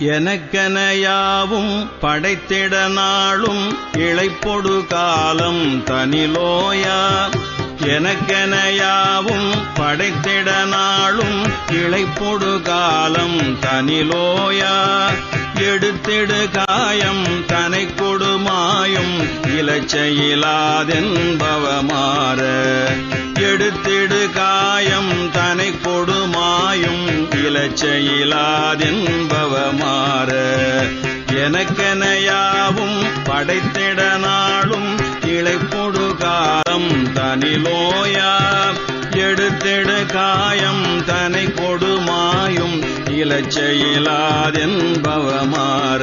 எனக்கெனையாவும் படைத்திட நாளும் இழைப்பொடு காலம் தனிலோயா. எனக்கெனையாவும் படைத்திட நாளும் இழைப்பொடு காலம் தனிலோயா. எடுத்திடு காயம் தனை கொடுமாயும் இலச்சையிலாதென்பவமாற எடுத்திடு இலச்சையிலாதென்பவமாற எனக்கெனையாவும் படைத்திட நாளும் இளைப்பொடு காலம் தனிலோயா. எடுத்திட காயம் தனை கொடுமாயும் இலச்சையிலாதென்பவமாற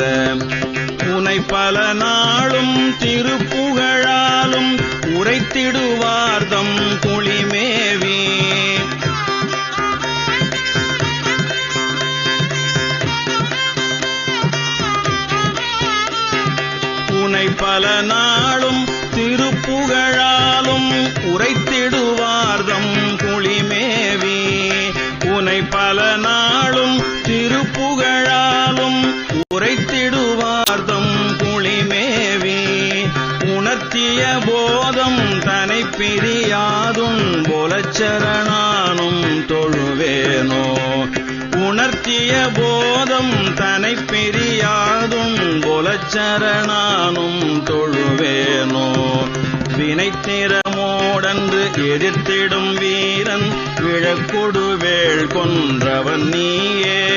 உனை பல நாளும் திருப்புகழாலும் உரைத்திடுவார்தம் பல நாளும் திருப்புகழாலும் உரைத்திடுவார்தம் குளிமேவி உனை பல நாளும் திருப்புகழாலும் உரைத்திடுவார்தம் குளிமேவி உணர்த்திய போதம் தனை பிரியாதும் போலச்சரணானும் தொழுவேனோ. உணர்த்திய போதம் தனை சரணானும் தொழுவேனோ? வினைத்திறமோடன்று எதிர்த்திடும் வீரன் விழக்கொடுவேள் கொன்றவன் நீயே.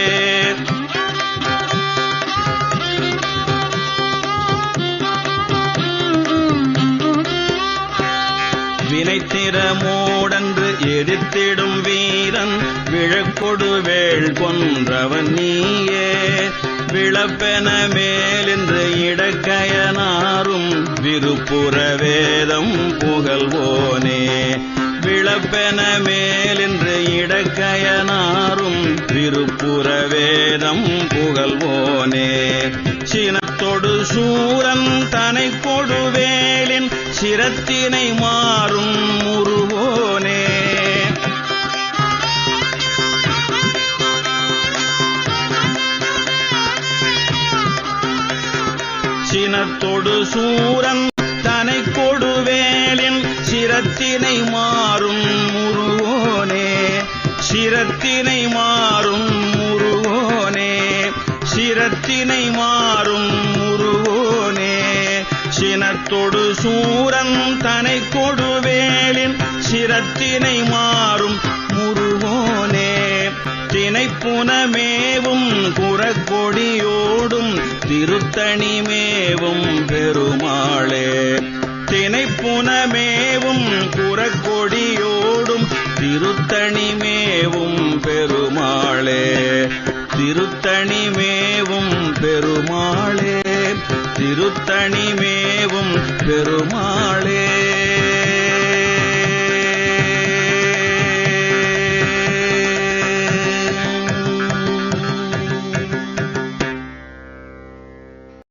வினைத்திறமோடன்று எதிர்த்திடும் வீரன் விழக்கொடுவேள் கொன்றவன் நீயே. விளப்பென மேலின்ற இடக்கயனாரும் விருப்புற வேதம் புகழ்வோனே. விளப்பென மேலென்று இடக்கயனாரும் திருப்புற வேதம் புகழ்வோனே. சினத்தொடு சூரன் தனை கொடுவேலின் சிரத்தினை மாறும் முருவோனே சினத்தொடு சூரன் தனை கொடுவேலின் சிரத்தினை மாறும் முருவோனே சிரத்தினை மாறும் முருவோனே சிரத்தினை மாறும் முருவோனே சினத்தொடு சூரன் தனை கொடுவேலின் சிரத்தினை மாறும் முருவோனே தினைப்புனமேவும் திருத்தணி மேவும் பெருமாளே. தினைப்புனமேவும் குறக்கொடியோடும் திருத்தணி மேவும் பெருமாளே. திருத்தணி மேவும் பெருமாளே. திருத்தணி பெருமாள்